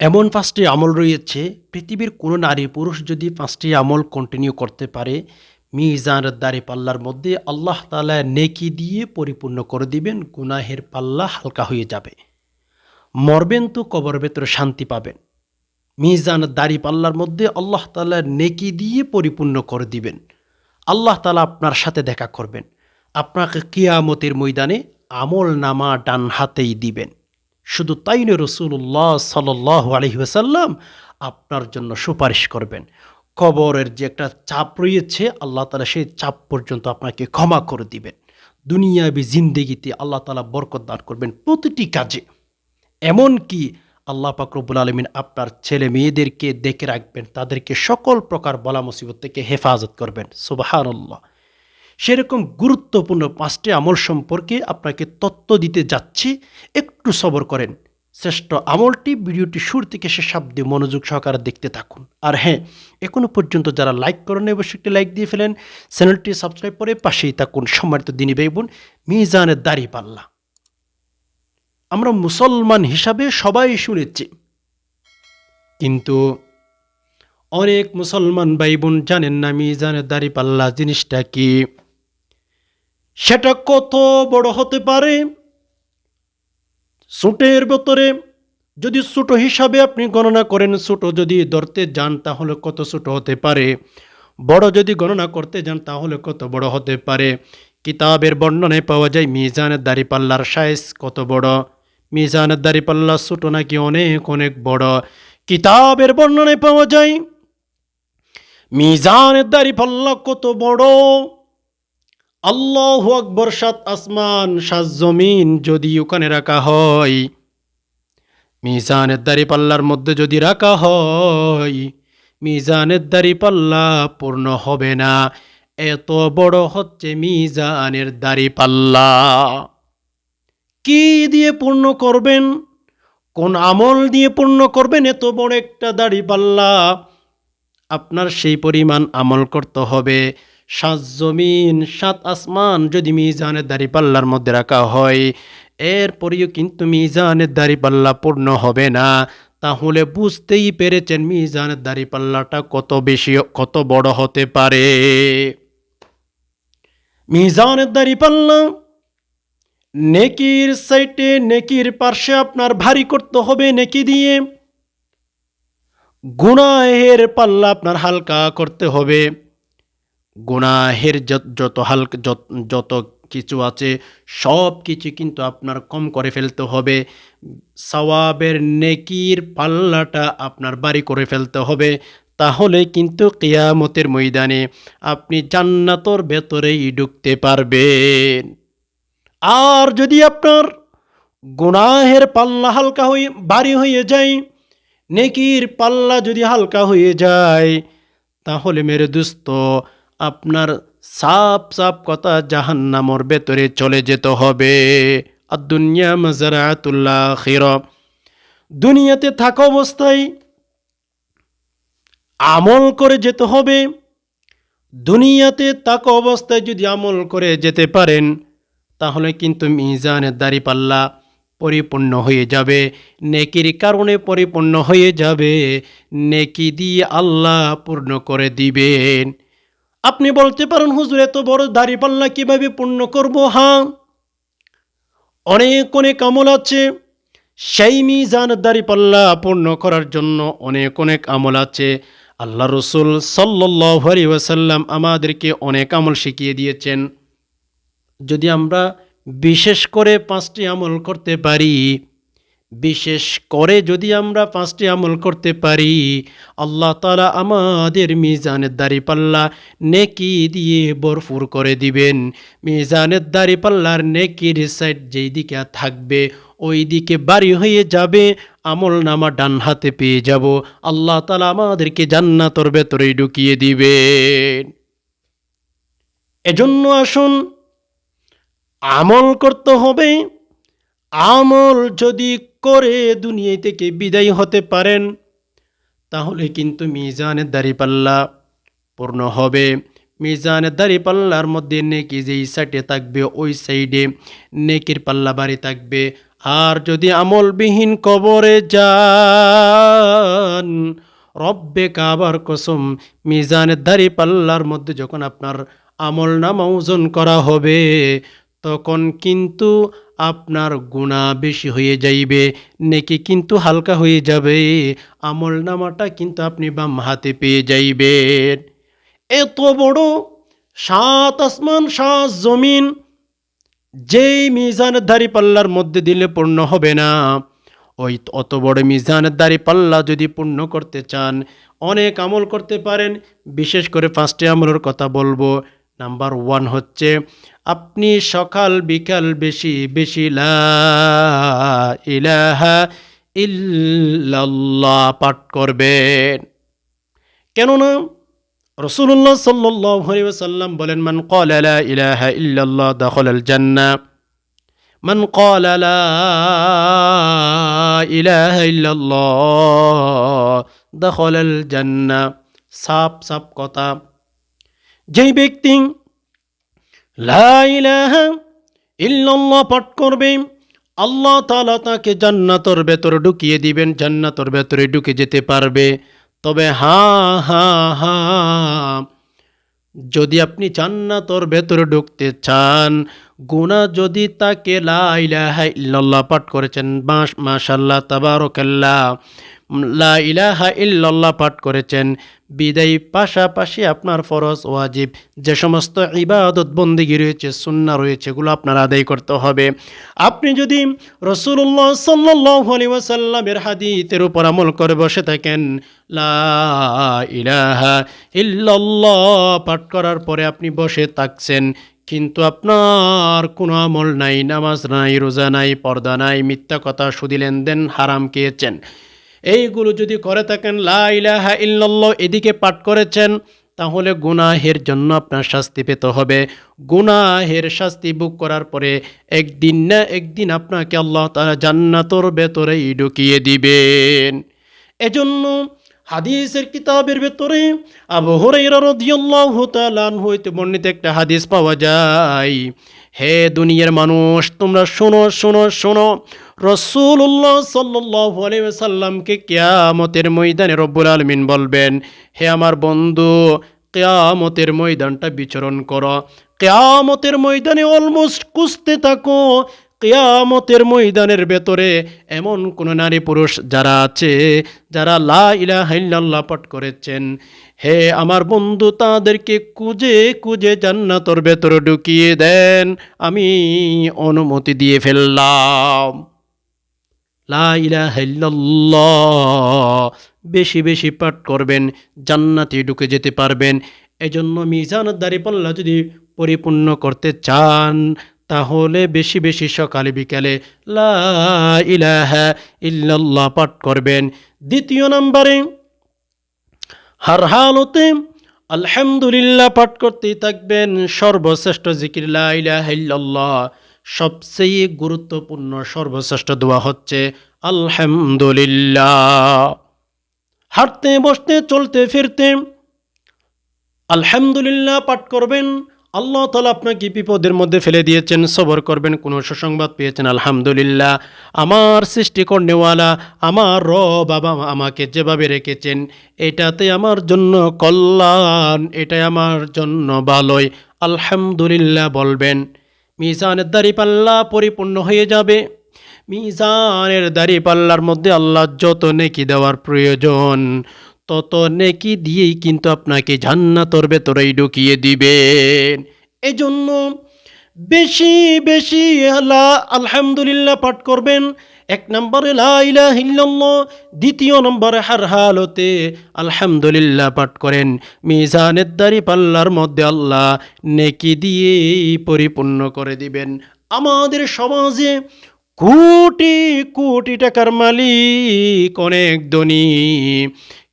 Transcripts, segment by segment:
এমন পাঁচটি আমল রয়েছে, পৃথিবীর কোনো নারী পুরুষ যদি পাঁচটি আমল কন্টিনিউ করতে পারে, মিজান দাড়ি পাল্লার মধ্যে আল্লাহ তালা নেকি দিয়ে পরিপূর্ণ করে দিবেন, গুনাহের পাল্লা হালকা হয়ে যাবে। মরবেন তো কবর ভেতরে শান্তি পাবেন। মিজান দাড়ি পাল্লার মধ্যে আল্লাহ তালা নেকি দিয়ে পরিপূর্ণ করে দিবেন। আল্লাহ তালা আপনার সাথে দেখা করবেন। আপনাকে কিয়ামতের ময়দানে আমল নামা ডান হাতেই দিবেন। শুধু তাই নয় রসুল্লাহ সাল আলহিহাসাল্লাম আপনার জন্য সুপারিশ করবেন। কবরের যে একটা চাপ রয়েছে, আল্লাহ তালা সেই চাপ পর্যন্ত আপনাকে ক্ষমা করে দিবেন। দুনিয়াবি জিন্দেগিতে আল্লাহ তালা বরকত দান করবেন প্রতিটি কাজে। এমনকি আল্লাহ পাকরবুল আলমিন আপনার ছেলে মেয়েদেরকে দেখে রাখবেন, তাদেরকে সকল প্রকার বলা মুসিবত থেকে হেফাজত করবেন। সুবাহান আল্লাহ সেরকম গুরুত্বপূর্ণ পাঁচটি আমল সম্পর্কে আপনাকে তত্ত্ব দিতে যাচ্ছি। একটু সবর করেন। শ্রেষ্ঠ আমলটি ভিডিওটি শুরু থেকে শেষ অব্দি মনোযোগ সহকারে দেখতে থাকুন। আর হ্যাঁ এখনও পর্যন্ত যারা লাইক করেন অবশ্যই একটি লাইক দিয়ে ফেলেন। চ্যানেলটি সাবস্ক্রাইব করে পাশেই থাকুন। সম্মানিত দিনী ভাই বোন মিজানের দাড়ি পাল্লা। আমরা মুসলমান হিসাবে সবাই শুনেছি। কিন্তু অনেক মুসলমান ভাই বোন জানেন না মিজানের দাড়ি পাল্লা জিনিসটা কি? সেটা কত বড় হতে পারে? ছোটের ভেতরে যদি ছোট হিসাবে আপনি গণনা করেন ছোট যদি ধরতে যান তাহলে কত ছোট হতে পারে? বড় যদি গণনা করতে যান তাহলে কত বড় হতে পারে? কিতাবের বর্ণনায় পাওয়া যায়, মিজানের দাড়িপাল্লার সাইজ কত বড়? মিজানের দাড়িপাল্লা ছোট নাকি অনেক অনেক বড়? কিতাবের বর্ণনায় পাওয়া যায়, মিজানের দাড়িপাল্লা কত বড়? আল্লাহ আকবর সাত আসমান, সাত জমিন যদি ওখানে রাখা হয়, মিজানের দাড়ি পাল্লার মধ্যে যদি রাখা হয়, মিজানের দাড়ি পাল্লা পূর্ণ হবে না। এত বড় হচ্ছে মিজানের দাড়ি পাল্লা কি দিয়ে পূর্ণ করবেন? কোন আমল দিয়ে পূর্ণ করবেন? এত বড় একটা দাড়ি পাল্লা আপনার সেই পরিমাণ আমল করতে হবে। সাত জমিন, সাত আসমান যদি মিজানের দাড়ি পাল্লার মধ্যে রাখা হয়, এরপরেও কিন্তু মিজানের দাড়ি পাল্লা পূর্ণ হবে না। তাহলে বুঝতেই পেরেছেন মিজানের দাড়ি পাল্লাটা কত বেশি, কত বড় হতে পারে। মিজানের দাড়ি পাল্লা নেকির সাইটে, নেকির পার্শ্বে আপনার ভারী করতে হবে নেকি দিয়ে। গুনাহের পাল্লা আপনার হালকা করতে হবে। গুনাহের যত হালকা যত কিছু আছে, সব কিছু কিন্তু আপনার কম করে ফেলতে হবে। সওয়াবের নেকির পাল্লাটা আপনার বাড়ি করে ফেলতে হবে। তাহলে কিন্তু কেয়ামতের ময়দানে আপনি জান্নাতর ভেতরেই ঢুকতে পারবেন। আর যদি আপনার গুনাহের পাল্লা হালকা হয়ে বাড়ি হয়ে যায়, নেকির পাল্লা যদি হালকা হয়ে যায়, তাহলে মেরে দুস্ত আপনার সাপ সাপ কথা জাহান্নামর ভেতরে চলে যেতে হবে। আর দুনিয়া মজারাতুল্লাহ খির দুনিয়াতে থাকা অবস্থায় আমল করে যেতে হবে। দুনিয়াতে থাকা অবস্থায় যদি আমল করে যেতে পারেন, তাহলে কিন্তু মিজানের দাড়ি পাল্লা পরিপূর্ণ হয়ে যাবে, নেকির কারণে পরিপূর্ণ হয়ে যাবে, নেকি দিয়ে আল্লাহ পূর্ণ করে দিবেন। আপনি বলতে পারেন, হুজুর, এত বড় দাড়ি পাল্লা কীভাবে পূর্ণ করব? হ্যাঁ। অনেক অনেক আমল আছে। সেই মিজান দাড়ি পাল্লা পূর্ণ করার জন্য অনেক অনেক আমল আছে। আল্লাহ রসুল সাল্লি ওয়াসাল্লাম আমাদেরকে অনেক আমল শিখিয়ে দিয়েছেন। যদি আমরা বিশেষ করে পাঁচটি আমল করতে পারি বিশেষ করে যদি আমরা পাঁচটি আমল করতে পারি, আল্লাহ তালা আমাদের মিজানের দাড়ি পাল্লা নেকি দিয়ে বরফুর করে দিবেন। মিজানের দাড়ি পাল্লার নেকির সাইড যেই দিকে থাকবে ওই দিকে বাড়ি হয়ে যাবে, আমল নামা ডান হাতে পেয়ে যাব। আল্লাহ তালা আমাদেরকে জান্নাতর ভেতরেই ঢুকিয়ে দিবেন। এজন্য আসুন, আমল করতে হবে আমল যদি করে দুনিয়া থেকে বিদায় হতে পারেন, তাহলে কিন্তু মিজানের দাড়িপাল্লা পূর্ণ হবে। মিজানের দাড়িপাল্লার মধ্যে নেকি যেই সাইডে থাকবে, ওই সাইডে নেকির পাল্লা বাড়ি থাকবে। আর যদি আমলবিহীন কবরে যান, রব্বে কাবার কসম, মিজানের দাড়ি পাল্লার মধ্যে যখন আপনার আমল নামা ওজন করা হবে তখন কিন্তু আপনার গুণা বেশি হয়ে যাইবে, নেকি কিন্তু হালকা হয়ে যাবে, আমল নামাটা কিন্তু আপনি বাম হাতে পেয়ে যাইবেন। এত বড় সাত আসমান, সাত জমিন, যেই মিজানের দাড়ি পাল্লার মধ্যে দিলে পূর্ণ হবে না। ওই অত বড় মিজানের দাড়ি পাল্লা যদি পূর্ণ করতে চান, অনেক আমল করতে পারেন। বিশেষ করে পাঁচটি আমলের কথা বলব। নাম্বার ওয়ান হচ্ছে আপনি সকাল বিকাল বেশি বেশি লা ইলাহা ইল্লাল্লাহ পাঠ করবেন। কেননা রসুল্লাহ সাল্লাসাল্লাম বলেন, মান কলা ইলাহা ইল্লাল্লাহ দখল আল জান্না। মান কল আলাহ ইল্লাল্লাহ দখল আল জান্না। সাপ সাপ কথা। যেই ব্যক্তি ইল্লাল্লাহ পাঠ করবে। আল্লাহ তাআলা তাকে জান্নাতর ভেতরে ঢুকিয়ে দিবেন, জান্নাতর ভেতরে ঢুকে যেতে পারবে। তবে হা হা হা, যদি আপনি জান্নাতর ভেতরে ঢুকতে চান গুণা যদি তাকে লা ইলাহা ইল্লাল্লাহ পাঠ করেছেন মাশাল্লাহ তাবারকাল্লাহ লা ইলাহা ইল্লাল্লাহ পাঠ করেছেন। বিদায়ী পাশাপাশি আপনার ফরজ, ওয়াজিব, যে সমস্ত ইবাদত বন্দিগি রয়েছে সুন্না রয়েছে, এগুলো আপনার আদায় করতে হবে। আপনি যদি রসুল্লাহ সাল্লাহ আলী হাদিতের উপর আমল করে বসে থাকেন, লা ইলাহা ইল্লাল্লাহ পাঠ করার পরে আপনি বসে থাকছেন, কিন্তু আপনার কোনো আমল নাই, নামাজ নাই, রোজা নাই, পর্দা নাই, মিথ্যা কথা সুদি লেনদেন হারাম খেয়েছেন। এইগুলো যদি করে থাকেন, লা ইলাহা ইল্লাল্লাহ, এদিকে পাঠ করেছেন, তাহলে গুনাহের জন্য আপনার শাস্তি পেতে হবে। গুনাহের শাস্তি বুক করার পরে একদিন না একদিন আপনাকে আল্লাহ তারা জান্নাতর ভেতরেই ঢুকিয়ে দিবেন। এজন্য হাদিসের কিতাবের ভেতরে হইতে বর্ণিত একটা হাদিস পাওয়া যায়। হে দুনিয়ার মানুষ, তোমরা শোনো শোনো শোনো রসুল্লাহ সাল্লাহ সাল্লামকে কেয়ামতের ময়দানে রব্বুল আলমিন বলবেন, হে আমার বন্ধু, কেয়ামতের ময়দানটা বিচরণ করো। কেয়ামতের ময়দানে অলমোস্ট কুস্তে থাকো। কেয়ামতের ময়দানের ভেতরে এমন কোন নারী পুরুষ যারা আছে, যারা লা ইলাহা ইল্লাল্লাহ পাঠ করেছেন, হে আমার বন্ধু, তাদেরকে কুজে কুজে জান্নাতর ভেতরে ঢুকিয়ে দেন। আমি অনুমতি দিয়ে ফেললাম। লা বেশি বেশি পাঠ করবেন, জান্নাতে ঢুকে যেতে পারবেন। এজন্য মিজান দাঁড়িপাল্লা যদি পরিপূর্ণ করতে চান, তাহলে বেশি বেশি সকালে বিকালে লা ইলাহা ইল্লাল্লাহ পাঠ করবেন। দ্বিতীয় নম্বরে, হার হালতে আলহামদুলিল্লাহ পাঠ করতেই থাকবেন। সর্বশ্রেষ্ঠ জিকির লা ইল্লাল্লাহ। সবচেয়ে গুরুত্বপূর্ণ সর্বশ্রেষ্ঠ দোয়া হচ্ছে, আলহামদুলিল্লাহ। হাঁটতে, বসতে, চলতে, ফিরতে, আলহামদুলিল্লাহ পাঠ করবেন। আল্লাহ তালা আপনাকে বিপদের মধ্যে ফেলে দিয়েছেন, সবর করবেন, কোনো সুসংবাদ পেয়েছেন, আলহামদুলিল্লাহ। আমার সৃষ্টিকর্ণেওয়ালা আমার র বাবা আমাকে যেভাবে রেখেছেন, এটাতে আমার জন্য কল্যাণ, এটাই আমার জন্য ভালোই। আলহামদুলিল্লাহ বলবেন। মিজানের দাড়ি পাল্লা পরিপূর্ণ হয়ে যাবে। মিজানের দাড়ি পাল্লার মধ্যে আল্লাহ যত নেকি দেওয়ার প্রয়োজন, তত নেকি দিয়েই কিন্তু আপনাকে ঝান্না জান্নাতর ভেতরেই ঢুকিয়ে দিবেন। এজন্য বেশি বেশি আল্লাহ আলহামদুলিল্লাহ পাঠ করবেন। এক নম্বরে দ্বিতীয় নম্বরে হার হালতে আলহামদুলিল্লাহ পাঠ করেন। মিজানের দাড়ি পাল্লার মধ্যে আল্লাহ নেকি দিয়ে পরিপূর্ণ করে দিবেন। আমাদের সমাজে কোটি কোটি টাকার মালিক অনেক ধনী।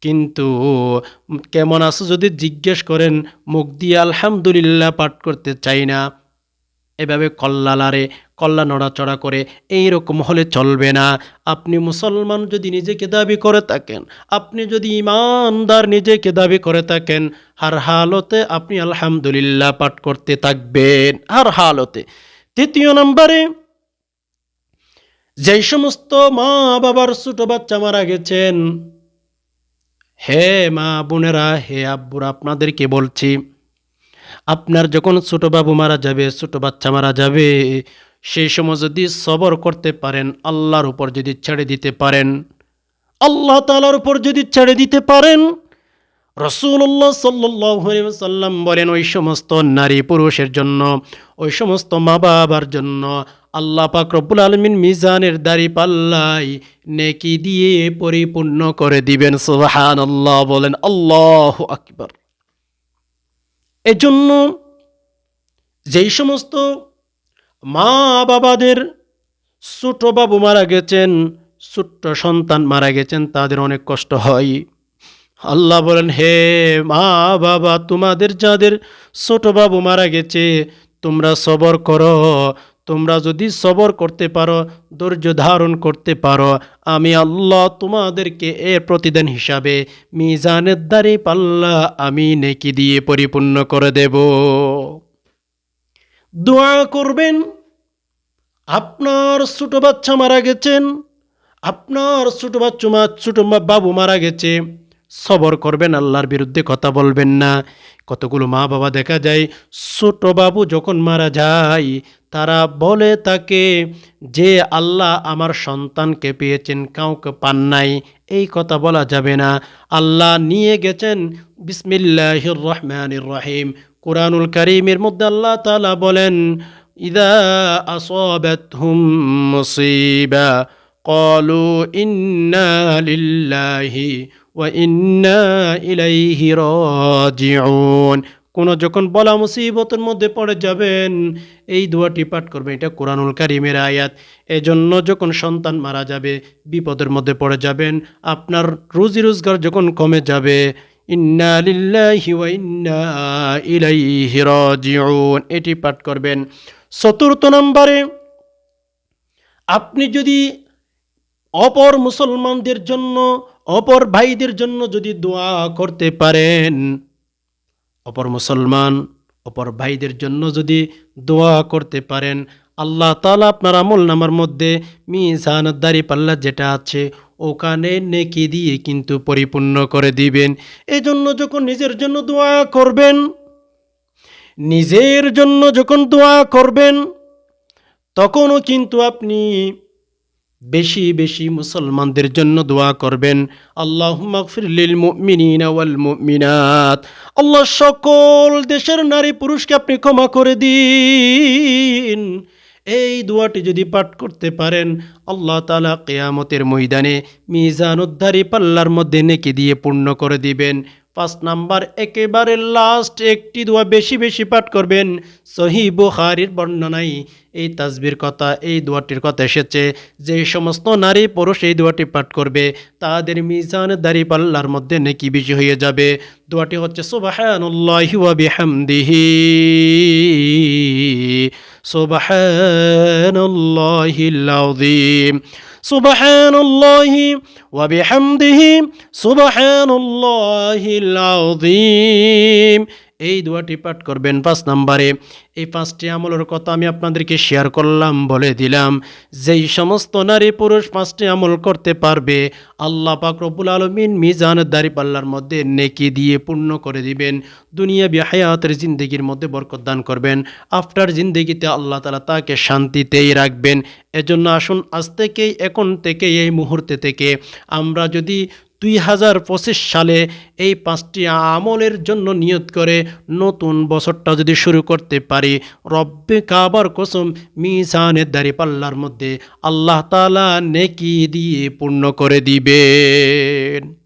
কিন্তু কেমন আছো যদি জিজ্ঞেস করেন, মুখ দিয়ে আলহামদুলিল্লাহ পাঠ করতে চাই না। এভাবে কল্লা লারে কল্লা নড়াচড়া করে এই রকম হলে চলবে না। আপনি মুসলমান যদি নিজেকে দাবি করে থাকেন, আপনি যদি ইমানদার নিজেকে দাবি করে থাকেন, হার হালতে আপনি আলহামদুলিল্লাহ পাঠ করতে থাকবেন, হার হালতে। তৃতীয় নম্বরে, যেই সমস্ত মা বাবার ছোট বাচ্চা মারা গেছেন, হে মা বোনেরা হে আব্বুরা, আপনাদেরকে বলছি আপনার যখন ছোট বাবু মারা যাবে, ছোট বাচ্চা মারা যাবে, সেই সময় যদি সবর করতে পারেন, আল্লাহর উপর যদি ছেড়ে দিতে পারেন, আল্লাহ তালার উপর যদি ছেড়ে দিতে পারেন রসুল্লাহ সাল্লাম বলেন, ওই সমস্ত নারী পুরুষের জন্য, ওই সমস্ত মা বাবার জন্য আল্লাহ পাক রব্বুল আলমিন মিজানের দাড়ি পাল্লাই নেকি দিয়ে পরিপূর্ণ করে দিবেন। সুবাহান আল্লাহ বলেন, আল্লাহ আকবর। এজন্য যেই সমস্ত মা বাবাদের ছোট বাবু মারা গেছেন, ছোট্ট সন্তান মারা গেছেন, তাদের অনেক কষ্ট হয়। আল্লাহ বলেন, হে মা বাবা তোমাদের যাদের ছোট বাবু মারা গেছে, তোমরা সবর করো। তোমরা যদি সবর করতে পারো, ধৈর্য ধারণ করতে পারো, আমি আল্লাহ তোমাদেরকে এর প্রতিদান হিসাবে মিজানের দ্বারে পাল্লা আমি নেকি দিয়ে পরিপূর্ণ করে দেব। দোয়া করবেন, আপনার ছোট বাচ্চা মারা গেছেন, আপনার ছোট বাচ্চা ছোট বাবু মারা গেছে। সবর করবেন, আল্লাহর বিরুদ্ধে কথা বলবেন না। কতগুলো মা বাবা দেখা যায়, ছোট বাবু যখন মারা যায়, তারা বলে তাকে যে, আল্লাহ আমার সন্তানকে পেয়েছেন, কাউকে পান নাই। এই কথা বলা যাবে না। আল্লাহ নিয়ে গেছেন, বিসমিল্লাহির রহমানির রহিম। কোরআনুল করিমের মধ্যে আল্লাহ তাআলা বলেন, ইদা আসাবাতহুম মুসিবা। قالوا إنا لله وإنا إليه راجعون কোন যখন বলা মুসিবতের মধ্যে পড়ে যাবেন এই দোয়াটি পাঠ করবেন এটা কোরআনুল কারিমের আয়াত এজন্য যখন সন্তান মারা যাবে বিপদের মধ্যে পড়ে যাবেন আপনার রুজি রোজগার যখন কমে যাবে ইন্না লিল্লাহি ওয়া ইন্না ইলাইহি রাজিউন এটি পাঠ করবেন চতুর্থ নম্বরে আপনি যদি অপর মুসলমানদের জন্য, অপর ভাইদের জন্য যদি দোয়া করতে পারেন, অপর মুসলমান, অপর ভাইদের জন্য যদি দোয়া করতে পারেন, আল্লাহ তালা আপনার আমল নামার মধ্যে মিজান দাড়ি পাল্লা যেটা আছে, ওখানে নেকি দিয়ে কিন্তু পরিপূর্ণ করে দিবেন। এজন্য যখন নিজের জন্য দোয়া করবেন, নিজের জন্য যখন দোয়া করবেন, তখনও কিন্তু আপনি বেশি বেশি মুসলমানদের জন্য দোয়া করবেন। আল্লাহ মাগফিরলিল মুমিনিনা ওয়াল আল্লাহ সকল দেশের নারী পুরুষকে আপনি ক্ষমা করে দিন। এই দোয়াটি যদি পাঠ করতে পারেন, আল্লাহ তালা কেয়ামতের ময়দানে মিজান উদ্ধারি পাল্লার মধ্যে নেকি দিয়ে পূর্ণ করে দিবেন। পাঁচ নাম্বার, একেবারে লাস্ট একটি দোয়া বেশি বেশি পাঠ করবেন। সহি বুখারির বর্ণনায় এই তাজবির কথা, এই দোয়াটির কথা এসেছে। যে সমস্ত নারী পুরুষ এই দোয়াটি পাঠ করবে, তাদের মিজান দাড়ি পাল্লার মধ্যে নেকি বেশি হয়ে যাবে। দোয়াটি হচ্ছে বিহামদিহি। সুবহানাল্লাহিল আযীম। সুবহানাল্লাহি ওয়া বিহামদিহি। সুবহানাল্লাহিল আযীম। এই দোয়াটি পাঠ করবেন পাঁচ নম্বরে, এই পাঁচটি আমলের কথা আমি আপনাদেরকে শেয়ার করলাম, বলে দিলাম। যেই সমস্ত নারী পুরুষ পাঁচটি আমল করতে পারবে, আল্লাহ পাক আলমিন মিজান দাড়ি পাল্লার মধ্যে নেকি দিয়ে পূর্ণ করে দিবেন। দুনিয়া বিহায়াতের জিন্দগির মধ্যে বরকত দান করবেন। আফটার জিন্দগিতে আল্লাহ তালা তাকে শান্তিতেই রাখবেন। এজন্য আসুন আজ থেকেই, এখন থেকে এই মুহূর্তে থেকে আমরা যদি দুই হাজার পঁচিশ সালে এই পাঁচটি আমলের জন্য নিয়ত করে নতুন বছরটা যদি শুরু করতে পারি, রব্বে কাবার কসম মিসানের দাড়ি পাল্লার মধ্যে আল্লাহ তালা নেকি দিয়ে পূর্ণ করে দিবেন।